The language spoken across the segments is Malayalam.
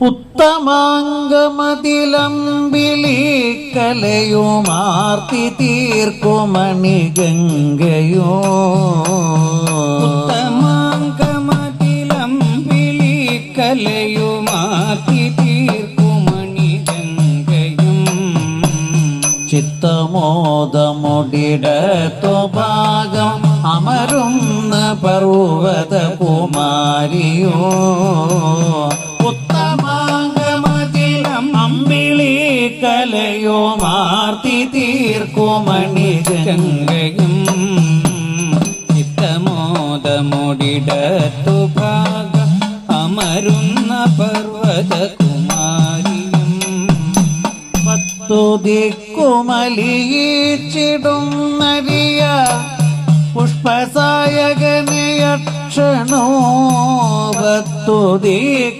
ഉത്തമാംഗമതിലമ്പിളി കലയുമാർത്തി തീർക്കുമണി ഗംഗയോ. വിളി കലയുമാർത്തി തീർക്കുമണി ഗംഗയും. ചിത്തമോദമുടിടത്തു ഭാഗം അമരുന്ന പർവത കുമാരിയോ തീർക്കുമണിഗംഗ ഗംഗയും ചിത്തമോദമുടിടത്തു ഭാഗ അമരുന്ന പർവത കുമാരിയും പത്തു ദിക്കുമലിയിച്ചിടും നരിയ പുഷ്പസായകനയക്ഷണോ പത്തു ദിക്കുമലി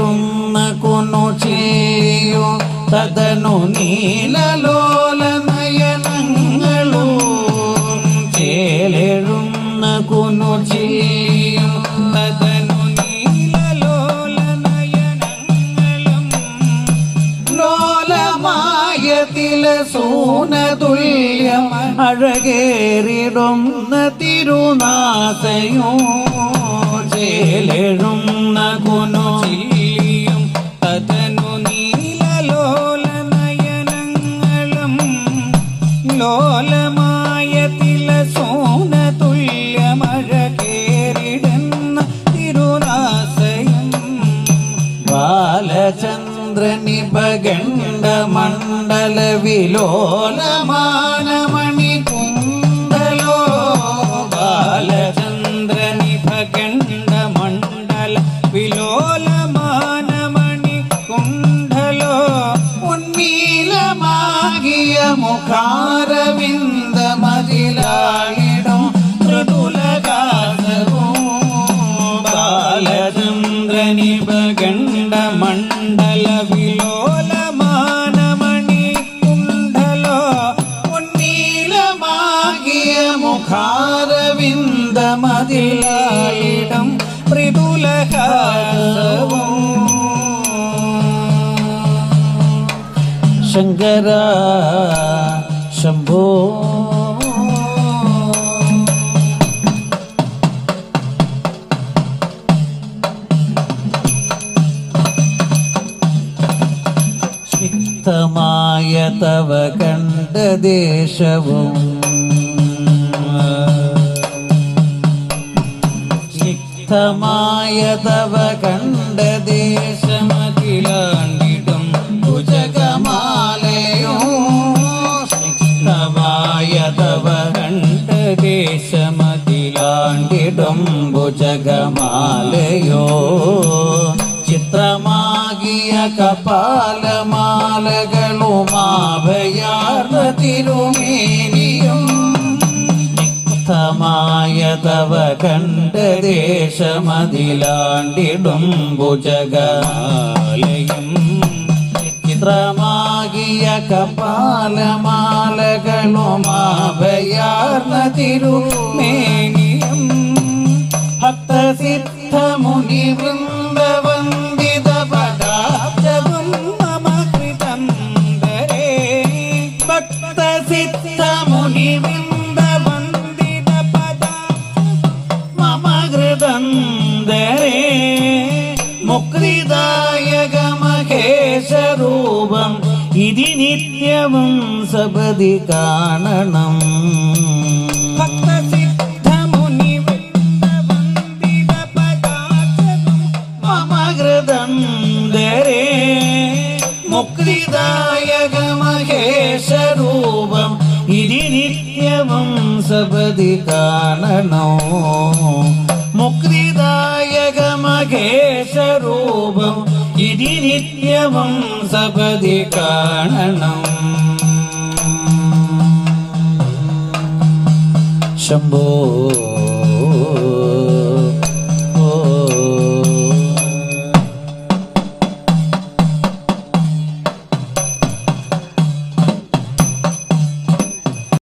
ചേലെഴുന്ന കുന്നു ചെയ്യോ തതനു നീലലോല നയനങ്ങളോ ചേലെഴുന്ന കുന്നു ചെയ്യോ തദനു നീലലോല നയനങ്ങളും ലോലമായതില സൂനതുല്യം അഴകേറിടുന്ന തിരുനാസയോ ചേലെഴുന്ന മണ്ഡല കുന്തലോ കുണ്ടലോ ബാലചന്ദ്രനിഭകണ്ഡ മണ്ഡല വിലോലമാനമണി കുണ്ഡലോ ഉന്മീലമാകിയ മുഖാരവിന്ദ മതിലായിടും മൃദുലകാസവും ബാലചന്ദ്രനിഭകണ്ഡ മണ്ഡല വിലോലമാനമണി മുഖാരവിന്ദ മതിലായിടും മൃദുലകാസവും ശങ്കര ശംഭോ. സ്നിഗ്ധമായ തവ കണ്ട ദേശവും. സ്നിഗ്ധമായ തവ കണ്ട ദേശമതിലാണ്ടിടും ഭുജകമാലയോ. സ്നിഗ്ധമായ തവ കണ്ട ദേശമതിലാണ്ടിടും ഭുജകമാലയോ. ചിത്രമാകിയ കപാലമാലകളുമാഭയാർന്ന തിരുമേനിയും തവ കണ്ട ദേശമതിലാണ്ടിടും ഭുജകാലയും ചിത്രമാകിയ കപാലമാലകളുമാഭയാർന്ന തിരുമേനിയും ഭക്തസിദ്ധമുനി വൃന്ദവന്ദിത പദാബ്ജവും മമ കൃതം ദരേ ഭക്തസിദ്ധമുനി വൃന്ദവന്ദിത മുക്തിദായക മഹേശരൂപം ഇതി നിത്യവും സപതി കാണണം മുക്തിദായക ഇതി നിത്യവും സപതി കാണണോ. മുക്തിദായക മഹേശരൂപം ഇതി നിത്യവും സപതി കാണണം. ശംഭോ